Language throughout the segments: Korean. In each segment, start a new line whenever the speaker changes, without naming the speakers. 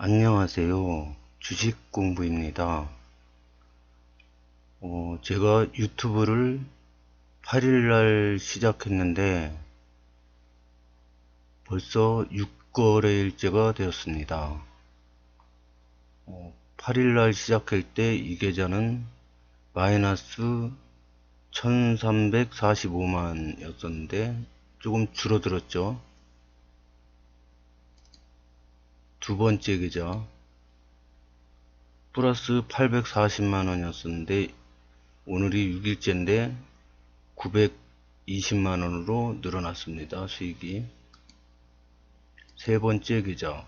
안녕하세요. 주식 공부입니다. 어, 제가 유튜브를 8일날 시작했는데 벌써 6거래일째가 되었습니다. 어, 8일날 시작할 때 이 계좌는 마이너스 1345만 였었는데 조금 줄어들었죠. 두 번째 계좌 플러스 840만원이었었는데 오늘이 6일째인데 920만원으로 늘어났습니다. 수익이 세 번째 계좌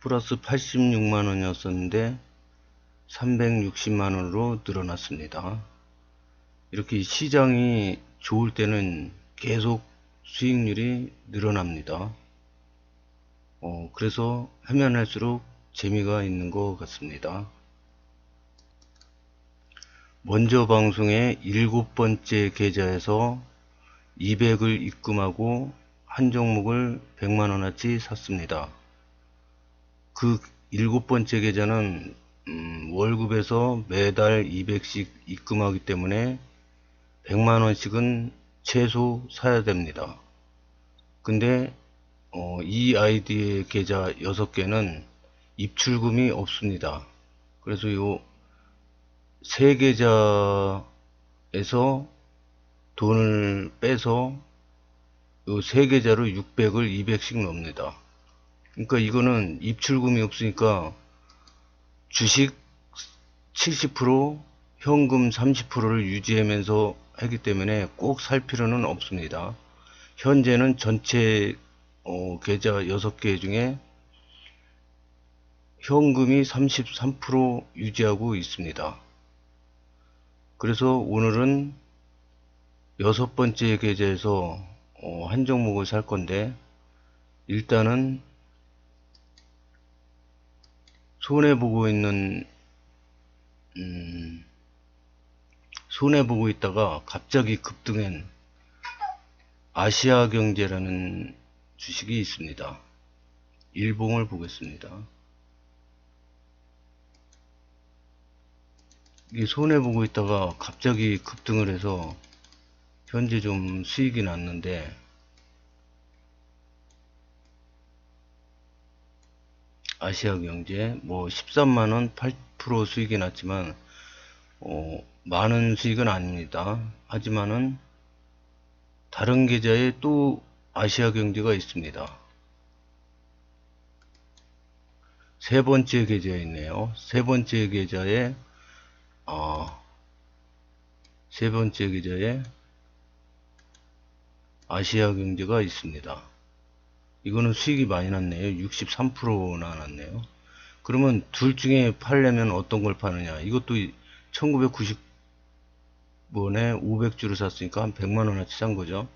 플러스 86만원이었었는데 360만원으로 늘어났습니다. 이렇게 시장이 좋을 때는 계속 수익률이 늘어납니다. 어, 그래서 하면 할수록 재미가 있는 것 같습니다. 먼저 방송의 일곱 번째 계좌에서 200을 입금하고 한 종목을 100만원어치 샀습니다. 그 일곱 번째 계좌는 음, 월급에서 매달 200씩 입금하기 때문에 100만원씩은 최소 사야 됩니다. 근데 어, 이 아이디의 계좌 6개는 입출금이 없습니다. 그래서 요세 계좌에서 돈을 빼서 요세 계좌로 600을 200씩 넣습니다. 그러니까 이거는 입출금이 없으니까 주식 70% 현금 30%를 유지하면서 하기 때문에 꼭 살 필요는 없습니다. 현재는 전체 어, 계좌 6개 중에 현금이 33% 유지하고 있습니다. 그래서 오늘은 여섯 번째 계좌에서 어, 한 종목을 살 건데 일단은 손해보고 있는 음, 손해보고 있다가 갑자기 급등한 아시아경제라는 주식이 있습니다. 일봉을 보겠습니다. 이게 손해보고 있다가 갑자기 급등을 해서 현재 좀 수익이 났는데 아시아경제 뭐 13만원 8% 수익이 났지만 어, 많은 수익은 아닙니다. 하지만은 다른 계좌에 또 아시아 경제가 있습니다. 세 번째 계좌에 있네요. 세 번째 계좌에 어, 세 번째 계좌에 아시아 경제가 있습니다. 이거는 수익이 많이 났네요. 63%나 났네요. 그러면 둘 중에 팔려면 어떤 걸 파느냐? 이것도 1990번에 500주를 샀으니까 한 100만원어치 산 거죠.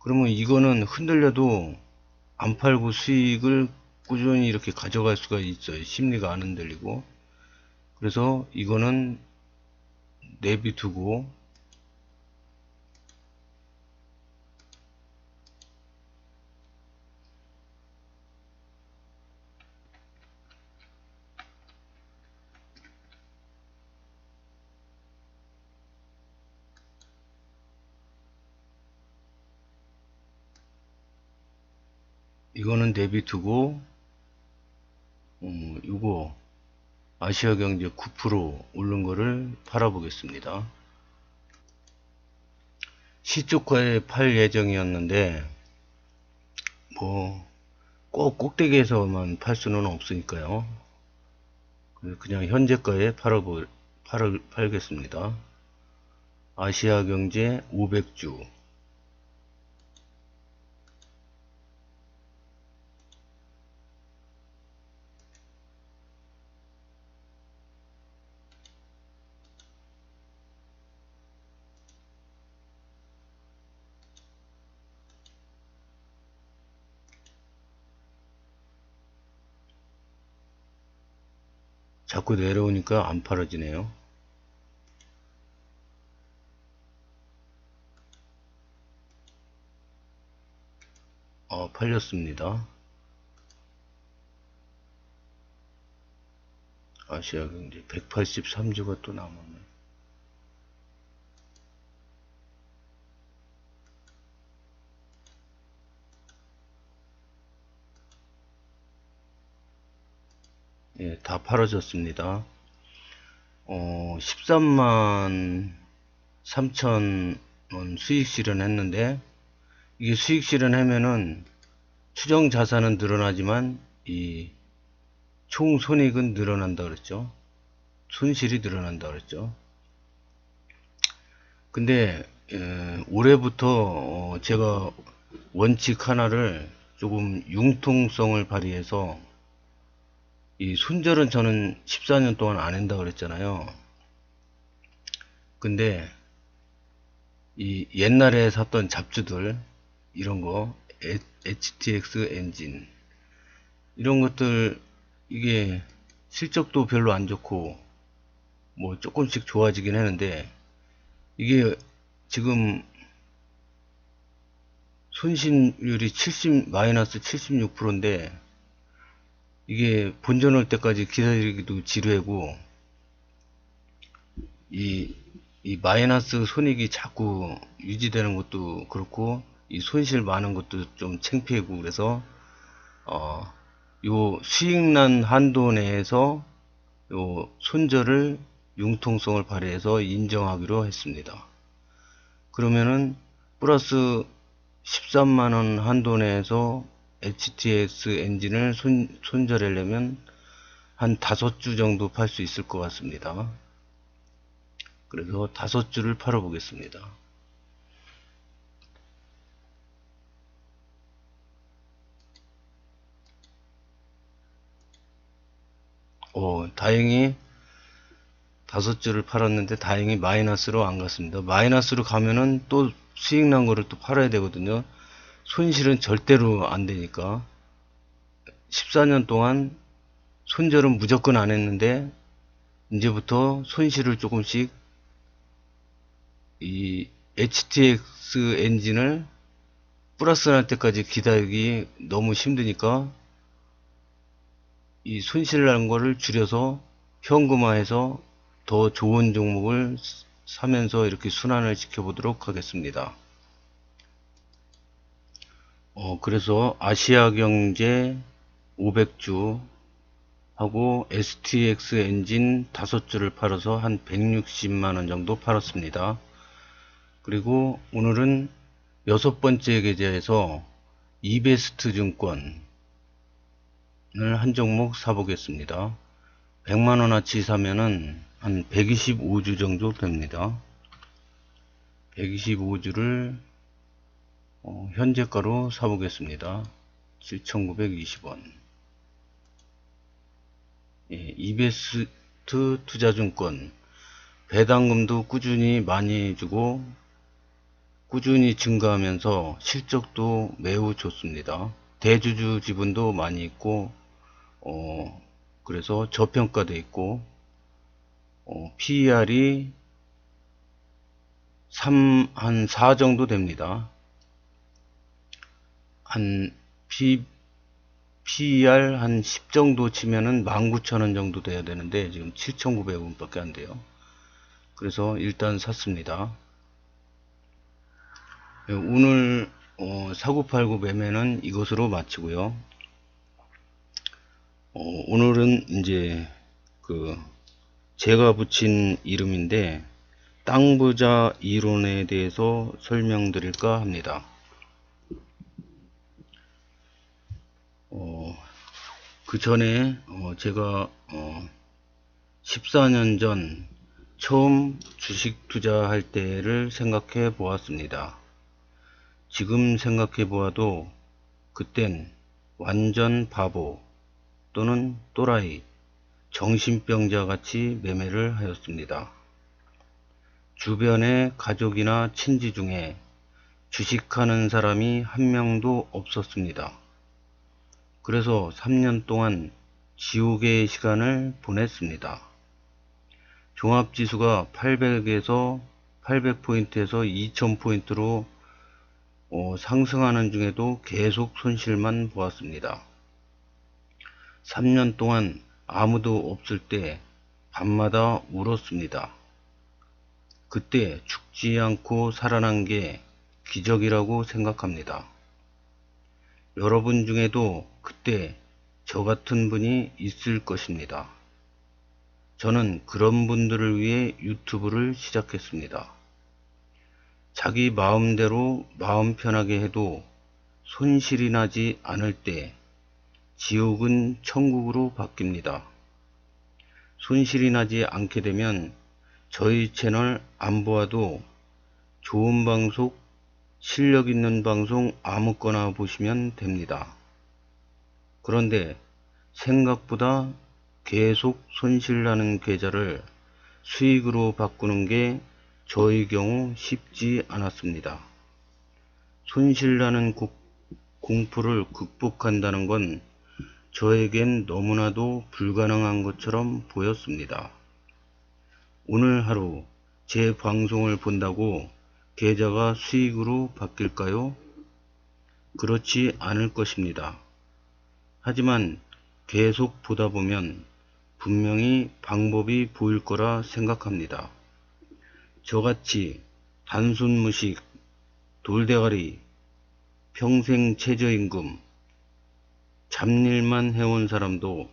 그러면 이거는 흔들려도 안 팔고 수익을 꾸준히 이렇게 가져갈 수가 있어요. 심리가 안 흔들리고. 그래서 이거는 내비두고 이거는 내비두고 음, 이거 아시아 경제 9% 오른 거를 팔아보겠습니다. 시초가에 팔 예정이었는데 뭐 꼭 꼭대기에서만 팔 수는 없으니까요. 그냥 현재가에 팔아보, 팔, 팔겠습니다. 아시아 경제 500주 자꾸 내려오니까 안 팔아지네요. 어, 팔렸습니다. 아시아 경제 183주가 또 남았네. 다 팔아졌습니다. 어, 13만 3천 원 수익 실현했는데 이게 수익 실현하면은 추정 자산은 늘어나지만 이 총 손익은 늘어난다 그랬죠. 손실이 늘어난다 그랬죠. 근데 에, 올해부터 어, 제가 원칙 하나를 조금 융통성을 발휘해서 이 손절은 저는 14년 동안 안 한다 그랬잖아요. 근데 이 옛날에 샀던 잡주들 이런 거 HTX 엔진 이런 것들 이게 실적도 별로 안 좋고 뭐 조금씩 좋아지긴 하는데 이게 지금 손실률이 70 마이너스 76%인데 이게 본전 올 때까지 기다리기도 지루하고 이, 이 마이너스 손익이 자꾸 유지되는 것도 그렇고 이 손실 많은 것도 좀 창피하고 그래서 어, 요 수익난 한도 내에서 요 손절을 융통성을 발휘해서 인정하기로 했습니다. 그러면은 플러스 13만원 한도 내에서 HTX 엔진을 손, 손절하려면 한 다섯 주 정도 팔 수 있을 것 같습니다. 그래서 다섯 주를 팔아 보겠습니다. 어, 다행히 다섯 주를 팔았는데 다행히 마이너스로 안 갔습니다. 마이너스로 가면은 또 수익 난 거를 또 팔아야 되거든요. 손실은 절대로 안 되니까 14년 동안 손절은 무조건 안 했는데 이제부터 손실을 조금씩 이 HTX 엔진을 플러스 날 때까지 기다리기 너무 힘드니까 이 손실 나는 거를 줄여서 현금화해서 더 좋은 종목을 사면서 이렇게 순환을 지켜보도록 하겠습니다. 어, 그래서 아시아 경제 500주 하고 STX 엔진 5주를 팔아서 한 160만원 정도 팔았습니다. 그리고 오늘은 여섯 번째 계좌에서 이베스트 증권을 한 종목 사보겠습니다. 100만원어치 사면은 한 125주 정도 됩니다. 125주를 어, 현재가로 사보겠습니다. 7,920원. 예, 이베스트 투자증권 배당금도 꾸준히 많이 주고 꾸준히 증가하면서 실적도 매우 좋습니다. 대주주 지분도 많이 있고 어, 그래서 저평가돼 있고 어, PER이 3, 한 4 정도 됩니다. 한 P, PER 한 10 정도 치면은 19,000원 정도 돼야 되는데 지금 7,900원 밖에 안 돼요. 그래서 일단 샀습니다. 예, 오늘 어, 사고팔고 매매는 이것으로 마치고요. 어, 오늘은 이제 그 제가 붙인 이름인데 땅부자 이론에 대해서 설명드릴까 합니다. 어, 그 전에 어, 제가 어, 14년 전 처음 주식 투자할 때를 생각해 보았습니다. 지금 생각해 보아도 그땐 완전 바보 또는 또라이, 정신병자 같이 매매를 하였습니다. 주변의 가족이나 친지 중에 주식하는 사람이 한 명도 없었습니다. 그래서 3년 동안 지옥의 시간을 보냈습니다. 종합지수가 800에서 800포인트에서 2000포인트로 어, 상승하는 중에도 계속 손실만 보았습니다. 3년 동안 아무도 없을 때 밤마다 울었습니다. 그때 죽지 않고 살아난 게 기적이라고 생각합니다. 여러분 중에도 그때 저 같은 분이 있을 것입니다. 저는 그런 분들을 위해 유튜브를 시작했습니다. 자기 마음대로 마음 편하게 해도 손실이 나지 않을 때 지옥은 천국으로 바뀝니다. 손실이 나지 않게 되면 저희 채널 안 보아도 좋은 방송, 실력 있는 방송 아무거나 보시면 됩니다. 그런데 생각보다 계속 손실나는 계좌를 수익으로 바꾸는 게 저의 경우 쉽지 않았습니다. 손실나는 고- 공포를 극복한다는 건 저에겐 너무나도 불가능한 것처럼 보였습니다. 오늘 하루 제 방송을 본다고 계좌가 수익으로 바뀔까요? 그렇지 않을 것입니다. 하지만 계속 보다 보면 분명히 방법이 보일 거라 생각합니다. 저같이 단순 무식, 돌대가리, 평생 최저임금, 잡일만 해온 사람도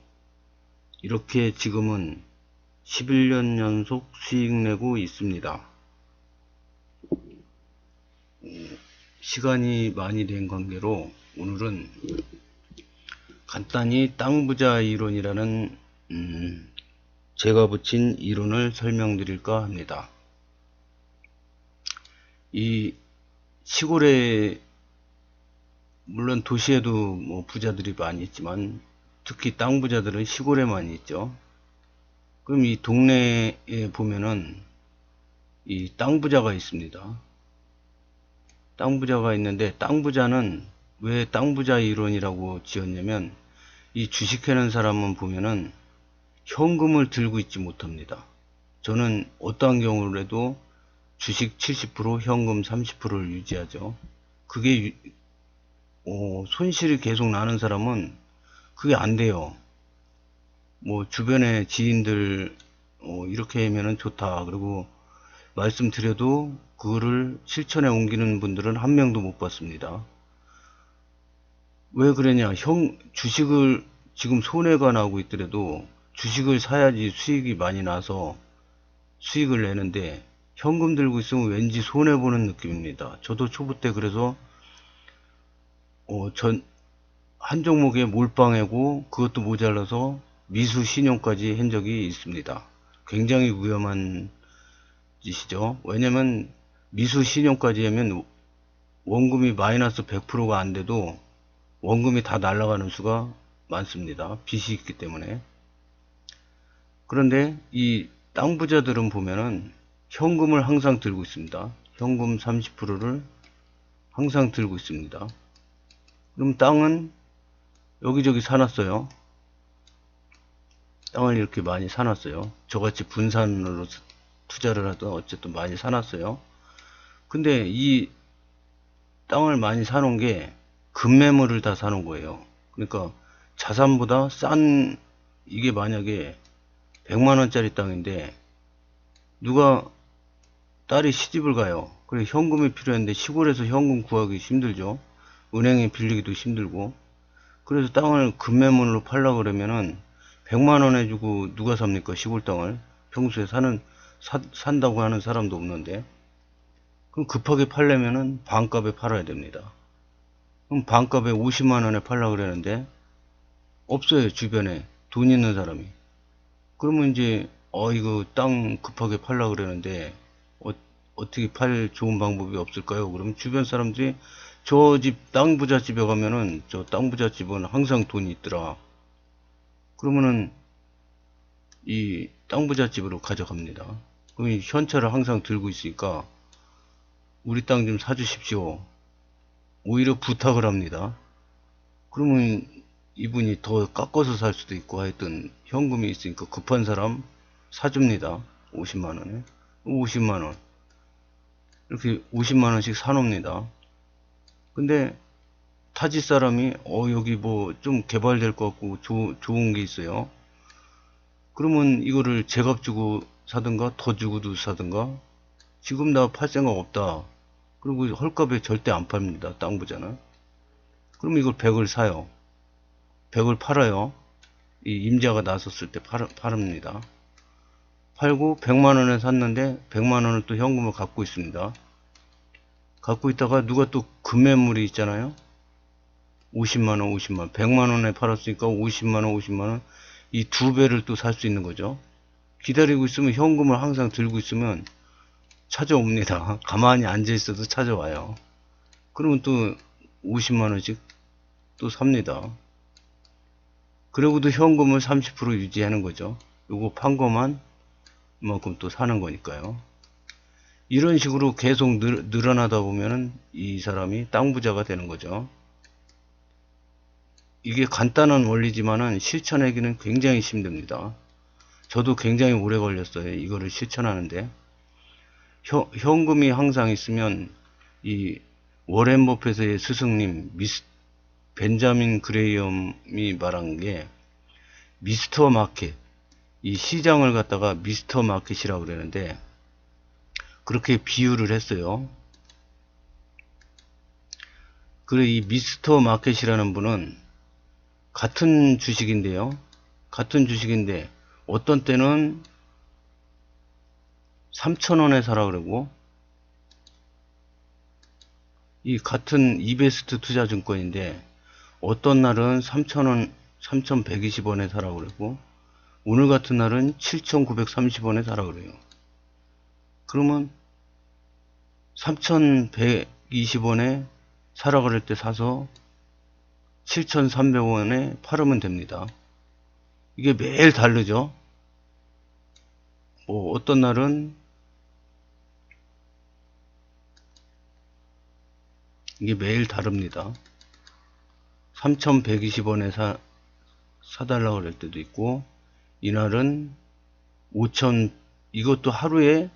이렇게 지금은 11년 연속 수익 내고 있습니다. 음, 시간이 많이 된 관계로 오늘은 간단히 땅 부자 이론이라는 음, 제가 붙인 이론을 설명드릴까 합니다. 이 시골에 물론 도시에도 뭐 부자들이 많이 있지만 특히 땅 부자들은 시골에 많이 있죠. 그럼 이 동네에 보면은 이 땅 부자가 있습니다. 땅 부자가 있는데 땅 부자는 왜 땅 부자 이론이라고 지었냐면 이 주식하는 사람은 보면은 현금을 들고 있지 못합니다. 저는 어떠한 경우라도 주식 70% 현금 30%를 유지하죠. 그게 유- 어, 손실이 계속 나는 사람은 그게 안 돼요. 뭐 주변에 지인들 어, 이렇게 하면은 좋다. 그리고 말씀드려도 그거를 실천에 옮기는 분들은 한 명도 못 봤습니다. 왜 그러냐? 형 주식을 지금 손해가 나고 있더라도 주식을 사야지 수익이 많이 나서 수익을 내는데 현금 들고 있으면 왠지 손해 보는 느낌입니다. 저도 초보 때 그래서 어, 전, 한 종목에 몰빵하고 그것도 모자라서 미수 신용까지 한 적이 있습니다. 굉장히 위험한 짓이죠. 왜냐면 미수 신용까지 하면 원금이 마이너스 100%가 안 돼도 원금이 다 날아가는 수가 많습니다. 빚이 있기 때문에. 그런데 이 땅 부자들은 보면은 현금을 항상 들고 있습니다. 현금 30%를 항상 들고 있습니다. 그럼 땅은 여기저기 사놨어요. 땅을 이렇게 많이 사놨어요. 저같이 분산으로 스- 투자를 하든 어쨌든 많이 사놨어요. 근데 이 땅을 많이 사놓은 게 급매물을 다 사놓은 거예요. 그러니까 자산보다 싼 이게 만약에 100만원짜리 땅인데 누가 딸이 시집을 가요. 그래 현금이 필요한데 시골에서 현금 구하기 힘들죠. 은행에 빌리기도 힘들고 그래서 땅을 급매물로 팔라 그러면은 100만 원 해주고 누가 삽니까 시골 땅을 평소에 사는 사- 산다고 하는 사람도 없는데 그럼 급하게 팔려면은 반값에 팔아야 됩니다 그럼 반값에 50만 원에 팔라 그러는데 없어요 주변에 돈 있는 사람이 그러면 이제 어 이거 땅 급하게 팔라 그러는데 어, 어떻게 팔 좋은 방법이 없을까요 그러면 주변 사람들이 저 집 땅 부자 집에 가면은 저 땅 부자 집은 항상 돈이 있더라. 그러면은 이 땅 부자 집으로 가져갑니다. 현찰을 항상 들고 있으니까 우리 땅 좀 사주십시오. 오히려 부탁을 합니다. 그러면 이분이 더 깎아서 살 수도 있고 하여튼 현금이 있으니까 급한 사람 사줍니다. 50만 원에 50만 원 이렇게 50만 원씩 사놉니다. 근데 타지 사람이 어 여기 뭐 좀 개발될 것 같고 조- 좋은 게 있어요. 그러면 이거를 제값 주고 사든가 더 주고도 사든가 지금 나 팔 생각 없다. 그리고 헐값에 절대 안 팝니다. 땅 부자는. 그럼 이걸 100을 사요. 100을 팔아요. 이 임자가 나섰을 때 팔, 팔습니다. 팔고 100만원에 샀는데 100만원을 또 현금을 갖고 있습니다. 갖고 있다가 누가 또 금매물이 있잖아요. 50만원, 50만원. 100만원에 팔았으니까 50만원, 50만원. 이 두 배를 또 살 수 있는 거죠. 기다리고 있으면 현금을 항상 들고 있으면 찾아옵니다. 가만히 앉아 있어도 찾아와요. 그러면 또 50만원씩 또 삽니다. 그러고도 현금을 30% 유지하는 거죠. 요거 판 거만 이만큼 또 사는 거니까요. 이런 식으로 계속 늘, 늘어나다 보면은 이 사람이 땅 부자가 되는 거죠. 이게 간단한 원리지만은 실천하기는 굉장히 힘듭니다. 저도 굉장히 오래 걸렸어요. 이거를 실천하는데. 현, 현금이 항상 있으면 이 워렌 버핏의 스승님 미스 벤자민 그레이엄이 말한 게 미스터 마켓 이 시장을 갖다가 미스터 마켓이라고 그러는데 그렇게 비유를 했어요. 그래 이 미스터 마켓이라는 분은 같은 주식인데요. 같은 주식인데 어떤 때는 3,000원에 사라 그러고 이 같은 이베스트 투자증권인데 어떤 날은 3,000원 3,120원에 사라 그러고 오늘 같은 날은 7,930원에 사라 그래요. 그러면 3,120원에 사라 그럴 때 사서 7,300원에 팔으면 됩니다. 이게 매일 다르죠? 뭐, 어떤 날은 이게 매일 다릅니다. 3,120원에 사, 사달라고 그럴 때도 있고, 이날은 5,000, 이것도 하루에,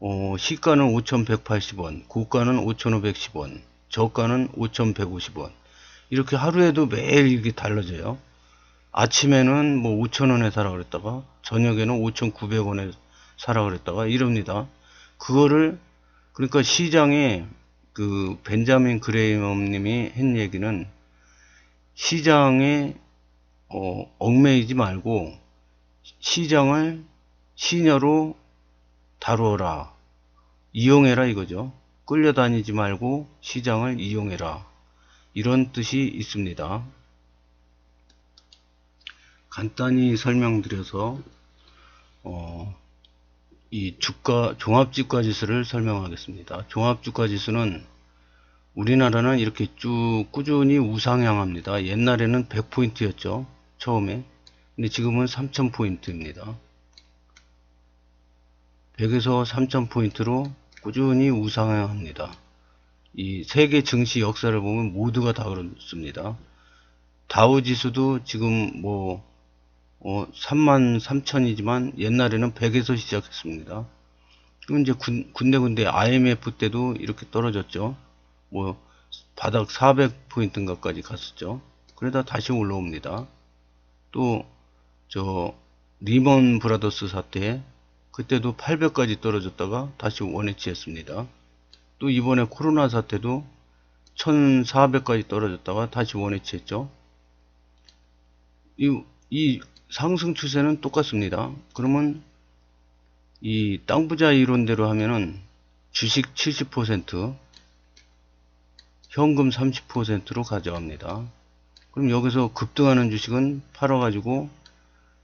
어, 시가는 5,180원, 고가는 5,510원, 저가는 5,150원. 이렇게 하루에도 매일 이렇게 달라져요. 아침에는 뭐 5,000원에 사라 그랬다가, 저녁에는 5,900원에 사라 그랬다가, 이럽니다. 그거를, 그러니까 시장에 그 벤자민 그레이엄 님이 한 얘기는 시장에 어, 얽매이지 말고 시장을 시녀로 다루어라. 이용해라 이거죠. 끌려다니지 말고 시장을 이용해라. 이런 뜻이 있습니다. 간단히 설명드려서 어, 이 주가 종합주가 지수를 설명하겠습니다. 종합주가 지수는 우리나라는 이렇게 쭉 꾸준히 우상향합니다. 옛날에는 100포인트였죠. 처음에. 근데 지금은 3000포인트입니다. 100에서 3000포인트로 꾸준히 우상향합니다. 이 세계 증시 역사를 보면 모두가 다 그렇습니다. 다우 지수도 지금 뭐 어, 3만 3천이지만 옛날에는 100에서 시작했습니다. 그럼 이제 군, 군데군데 IMF 때도 이렇게 떨어졌죠. 뭐 바닥 400포인트인가까지 갔었죠. 그러다 다시 올라옵니다. 또 저 리먼 브라더스 사태 그때도 800까지 떨어졌다가 다시 원위치했습니다. 또 이번에 코로나 사태도 1400까지 떨어졌다가 다시 원위치했죠. 이, 이 상승 추세는 똑같습니다. 그러면 이 땅부자 이론대로 하면은 주식 70% 현금 30%로 가져갑니다. 그럼 여기서 급등하는 주식은 팔아가지고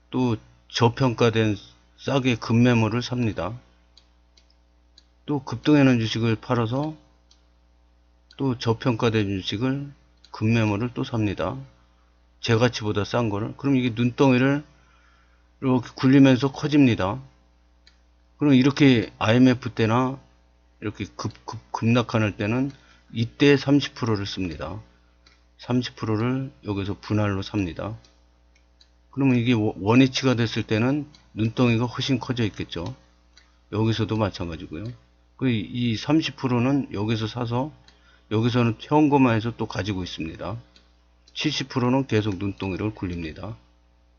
또 저평가된 싸게 급매물을 삽니다. 또 급등하는 주식을 팔아서 또 저평가된 주식을 급매물을 또 삽니다. 제 가치보다 싼 거를. 그럼 이게 눈덩이를 이렇게 굴리면서 커집니다. 그럼 이렇게 IMF 때나 이렇게 급, 급, 급락하는 때는 이때 30%를 씁니다. 30%를 여기서 분할로 삽니다. 그러면 이게 원위치가 됐을 때는 눈덩이가 훨씬 커져 있겠죠. 여기서도 마찬가지고요. 그이 30%는 여기서 사서 여기서는 현금화해서 또 가지고 있습니다. 70%는 계속 눈덩이를 굴립니다.